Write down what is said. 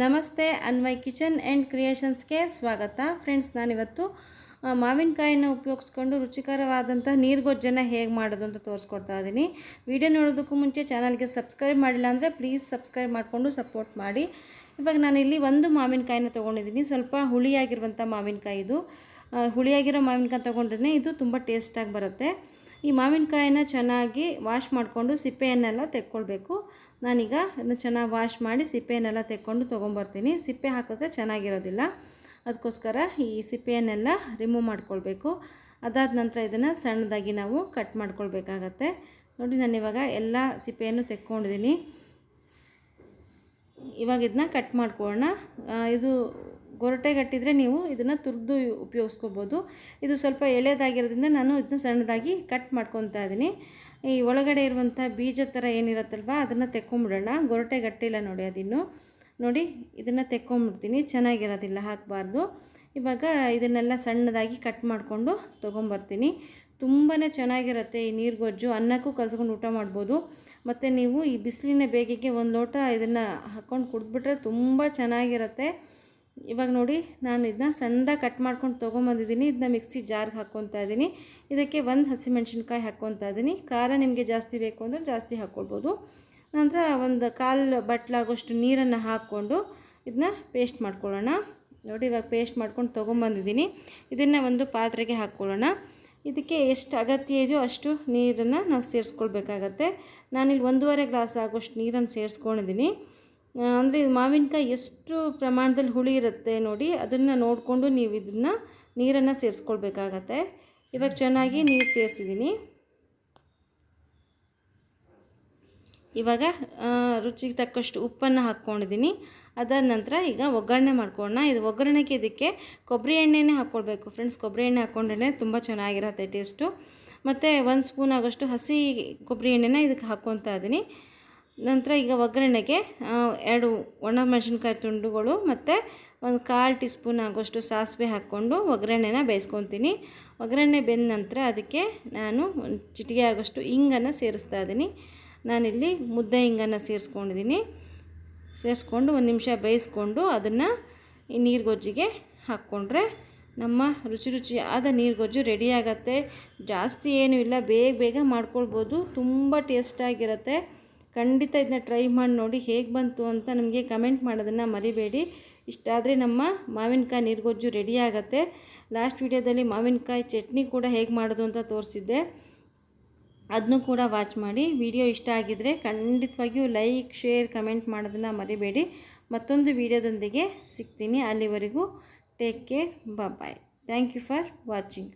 ನಮಸ್ತೆ, Anvay kitchen and ಕ್ರಿಯೇಷನ್ಸ್ಗೆ ಸ್ವಾಗತ. Friends, ನಾನಿವತ್ತು ಮಾವಿನಕಾಯಿನ ಉಪಯೋಗಿಸ್ಕೊಂಡು ರುಚಿಕರವಾದಂಥ ನೀರ್ಗೊಜ್ಜನ್ನು ಹೇಗೆ ಮಾಡೋದು ಅಂತ ತೋರಿಸ್ಕೊಡ್ತಾ ಇದ್ದೀನಿ. ವಿಡಿಯೋ ನೋಡೋದಕ್ಕೂ ಮುಂಚೆ ಚಾನಲ್ಗೆ ಸಬ್ಸ್ಕ್ರೈಬ್ ಮಾಡಿಲ್ಲ ಅಂದರೆ ಪ್ಲೀಸ್ ಸಬ್ಸ್ಕ್ರೈಬ್ ಮಾಡಿಕೊಂಡು ಸಪೋರ್ಟ್ ಮಾಡಿ. ಇವಾಗ ನಾನಿಲ್ಲಿ ಒಂದು ಮಾವಿನಕಾಯಿನ ತೊಗೊಂಡಿದ್ದೀನಿ. ಸ್ವಲ್ಪ ಹುಳಿಯಾಗಿರುವಂಥ ಮಾವಿನಕಾಯಿ ಇದು. ಹುಳಿಯಾಗಿರೋ ಮಾವಿನಕಾಯಿ ತೊಗೊಂಡ್ರೆ ಇದು ತುಂಬ ಟೇಸ್ಟಾಗಿ ಬರುತ್ತೆ. ಈ ಮಾವಿನಕಾಯಿನ ಚೆನ್ನಾಗಿ ವಾಶ್ ಮಾಡಿಕೊಂಡು ಸಿಪ್ಪೆಯನ್ನೆಲ್ಲ ತೆಕ್ಕೊಳ್ಬೇಕು. ನಾನೀಗ ಅದನ್ನ ಚೆನ್ನಾಗಿ ವಾಶ್ ಮಾಡಿ ಸಿಪ್ಪೆಯನ್ನೆಲ್ಲ ತೆಕ್ಕೊಂಡು ತೊಗೊಂಬರ್ತೀನಿ. ಸಿಪ್ಪೆ ಹಾಕಿದ್ರೆ ಚೆನ್ನಾಗಿರೋದಿಲ್ಲ. ಅದಕ್ಕೋಸ್ಕರ ಈ ಸಿಪ್ಪೆಯನ್ನೆಲ್ಲ ರಿಮೂವ್ ಮಾಡ್ಕೊಳ್ಬೇಕು. ಅದಾದ ನಂತರ ಇದನ್ನು ಸಣ್ಣದಾಗಿ ನಾವು ಕಟ್ ಮಾಡ್ಕೊಳ್ಬೇಕಾಗತ್ತೆ. ನೋಡಿ, ನಾನು ಇವಾಗ ಎಲ್ಲ ಸಿಪ್ಪೆಯನ್ನು ತೆಕ್ಕೊಂಡಿದ್ದೀನಿ. ಇವಾಗ ಇದನ್ನ ಕಟ್ ಮಾಡ್ಕೊಳ್ಳೋಣ. ಇದು ಗೊರಟೆ ಗಟ್ಟಿದ್ರೆ ನೀವು ಇದನ್ನು ತುರಿದು ಉಪಯೋಗಿಸ್ಕೋಬೋದು. ಇದು ಸ್ವಲ್ಪ ಎಳೆದಾಗಿರೋದ್ರಿಂದ ನಾನು ಇದನ್ನ ಸಣ್ಣದಾಗಿ ಕಟ್ ಮಾಡ್ಕೊತಾ ಇದ್ದೀನಿ. ಈ ಒಳಗಡೆ ಇರುವಂಥ ಬೀಜ ಥರ ಏನಿರುತ್ತಲ್ವ, ಅದನ್ನು ತೆಕ್ಕೊಂಬಿಡೋಣ. ಗೊರಟೆ ಗಟ್ಟಿಲ್ಲ ನೋಡಿ ಅದಿನ್ನು. ನೋಡಿ, ಇದನ್ನು ತೆಕ್ಕೊಂಬಿಡ್ತೀನಿ. ಚೆನ್ನಾಗಿರೋದಿಲ್ಲ, ಹಾಕಬಾರ್ದು. ಇವಾಗ ಇದನ್ನೆಲ್ಲ ಸಣ್ಣದಾಗಿ ಕಟ್ ಮಾಡಿಕೊಂಡು ತೊಗೊಂಬರ್ತೀನಿ. ತುಂಬಾ ಚೆನ್ನಾಗಿರುತ್ತೆ ಈ ನೀರುಗೊಜ್ಜು ಅನ್ನಕ್ಕೂ ಕಲ್ಸ್ಕೊಂಡು ಊಟ ಮಾಡ್ಬೋದು. ಮತ್ತು ನೀವು ಈ ಬಿಸಿಲಿನ ಬೇಗೆಗೆ ಒಂದು ಲೋಟ ಇದನ್ನು ಹಾಕ್ಕೊಂಡು ಕುಡಿದ್ಬಿಟ್ರೆ ತುಂಬ ಚೆನ್ನಾಗಿರುತ್ತೆ. ಇವಾಗ ನೋಡಿ, ನಾನು ಇದನ್ನ ಸಣ್ಣದಾಗಿ ಕಟ್ ಮಾಡ್ಕೊಂಡು ತೊಗೊಂಬಂದಿದ್ದೀನಿ. ಇದನ್ನ ಮಿಕ್ಸಿ ಜಾರ್ಗೆ ಹಾಕ್ಕೊತಾ ಇದ್ದೀನಿ. ಇದಕ್ಕೆ ಒಂದು ಹಸಿಮೆಣ್ಸಿನ್ಕಾಯಿ ಹಾಕ್ಕೊತಾ ಇದ್ದೀನಿ. ಖಾರ ನಿಮಗೆ ಜಾಸ್ತಿ ಬೇಕು ಅಂದರೆ ಜಾಸ್ತಿ ಹಾಕ್ಕೊಳ್ಬೋದು. ನಂತರ ಒಂದು ಕಾಲು ಬಟ್ಲಾಗೋಷ್ಟು ನೀರನ್ನು ಹಾಕ್ಕೊಂಡು ಇದನ್ನ ಪೇಸ್ಟ್ ಮಾಡ್ಕೊಳ್ಳೋಣ. ನೋಡಿ, ಇವಾಗ ಪೇಸ್ಟ್ ಮಾಡ್ಕೊಂಡು ತೊಗೊಂಬಂದಿದ್ದೀನಿ. ಇದನ್ನು ಒಂದು ಪಾತ್ರೆಗೆ ಹಾಕ್ಕೊಳ್ಳೋಣ. ಇದಕ್ಕೆ ಎಷ್ಟು ಅಗತ್ಯ ಇದೆಯೋ ಅಷ್ಟು ನೀರನ್ನು ನಾವು ಸೇರಿಸ್ಕೊಳ್ಬೇಕಾಗತ್ತೆ. ನಾನಿಲ್ಲಿ ಒಂದೂವರೆ ಗ್ಲಾಸ್ ಆಗೋಷ್ಟು ನೀರನ್ನು ಸೇರಿಸ್ಕೊಂಡಿದ್ದೀನಿ. ಅಂದರೆ ಇದು ಮಾವಿನಕಾಯಿ ಎಷ್ಟು ಪ್ರಮಾಣದಲ್ಲಿ ಹುಳಿ ಇರುತ್ತೆ ನೋಡಿ, ಅದನ್ನು ನೋಡಿಕೊಂಡು ನೀವು ಇದನ್ನು ನೀರನ್ನು ಸೇರಿಸ್ಕೊಳ್ಬೇಕಾಗತ್ತೆ. ಇವಾಗ ಚೆನ್ನಾಗಿ ನೀರು ಸೇರಿಸಿದ್ದೀನಿ ಇವಾಗ ರುಚಿಗೆ ತಕ್ಕಷ್ಟು ಉಪ್ಪನ್ನು ಹಾಕ್ಕೊಂಡಿದ್ದೀನಿ ಅದಾದ ನಂತರ ಈಗ ಒಗ್ಗರಣೆ ಮಾಡ್ಕೊಳ್ಳೋಣ. ಇದು ಒಗ್ಗರಣೆಗೆ ಇದಕ್ಕೆ ಕೊಬ್ಬರಿ ಎಣ್ಣೆನೇ ಹಾಕ್ಕೊಳ್ಬೇಕು ಫ್ರೆಂಡ್ಸ್. ಕೊಬ್ಬರಿ ಎಣ್ಣೆ ಹಾಕ್ಕೊಂಡ್ರೆ ತುಂಬ ಚೆನ್ನಾಗಿರುತ್ತೆ ಟೇಸ್ಟು. ಮತ್ತು ಒಂದು ಸ್ಪೂನ್ ಆಗೋಷ್ಟು ಹಸಿ ಕೊಬ್ಬರಿ ಎಣ್ಣೆನ ಇದಕ್ಕೆ ಹಾಕ್ಕೊತಾ ಇದ್ದೀನಿ ನಂತರ ಈಗ ಒಗ್ಗರಣೆಗೆ ಎರಡು ಒಣ ಮೆಣಸಿನ್ಕಾಯಿ ತುಂಡುಗಳು ಮತ್ತು ಒಂದು ಕಾಲು ಟೀ ಸ್ಪೂನ್ ಆಗೋಷ್ಟು ಸಾಸಿವೆ ಹಾಕ್ಕೊಂಡು ಒಗ್ಗರಣೆನ ಬೇಯಿಸ್ಕೊತೀನಿ. ಒಗ್ಗರಣೆ ಬೆಂದ ನಂತರ ಅದಕ್ಕೆ ನಾನು ಒಂದು ಚಿಟಿಕೆ ಆಗೋಷ್ಟು ಹಿಂಗನ್ನು ಸೇರಿಸ್ತಾ ಇದ್ದೀನಿ. ನಾನಿಲ್ಲಿ ಮುದ್ದೆ ಹಿಂಗನ್ನು ಸೇರಿಸ್ಕೊಂಡಿದ್ದೀನಿ. ಸೇರಿಸ್ಕೊಂಡು ಒಂದು ನಿಮಿಷ ಬೇಯಿಸ್ಕೊಂಡು ಅದನ್ನು ಈ ನೀರುಗೊಜ್ಜಿಗೆ ಹಾಕ್ಕೊಂಡ್ರೆ ನಮ್ಮ ರುಚಿ ರುಚಿ ಆದ ನೀರುಗೊಜ್ಜು ರೆಡಿ ಆಗತ್ತೆ. ಜಾಸ್ತಿ ಏನೂ ಇಲ್ಲ, ಬೇಗ ಬೇಗ ಮಾಡ್ಕೊಳ್ಬೋದು. ತುಂಬ ಟೇಸ್ಟಾಗಿರುತ್ತೆ ಖಂಡಿತ ಇದನ್ನ ಟ್ರೈ ಮಾಡಿ ನೋಡಿ ಹೇಗೆ ಬಂತು ಅಂತ ನಮಗೆ ಕಮೆಂಟ್ ಮಾಡೋದನ್ನು ಮರಿಬೇಡಿ. ಇಷ್ಟಾದರೆ ನಮ್ಮ ಮಾವಿನಕಾಯಿ ನೀರುಗೊಜ್ಜು ರೆಡಿ ಆಗುತ್ತೆ. ಲಾಸ್ಟ್ ವಿಡಿಯೋದಲ್ಲಿ ಮಾವಿನಕಾಯಿ ಚಟ್ನಿ ಕೂಡ ಹೇಗೆ ಮಾಡೋದು ಅಂತ ತೋರಿಸಿದ್ದೆ. ಅದನ್ನೂ ಕೂಡ ವಾಚ್ ಮಾಡಿ. ವಿಡಿಯೋ ಇಷ್ಟ ಆಗಿದ್ದರೆ ಖಂಡಿತವಾಗಿಯೂ ಲೈಕ್ ಶೇರ್ ಕಮೆಂಟ್ ಮಾಡೋದನ್ನು ಮರಿಬೇಡಿ. ಮತ್ತೊಂದು ವಿಡಿಯೋದೊಂದಿಗೆ ಸಿಗ್ತೀನಿ. ಅಲ್ಲಿವರೆಗೂ take care bye thank you for watching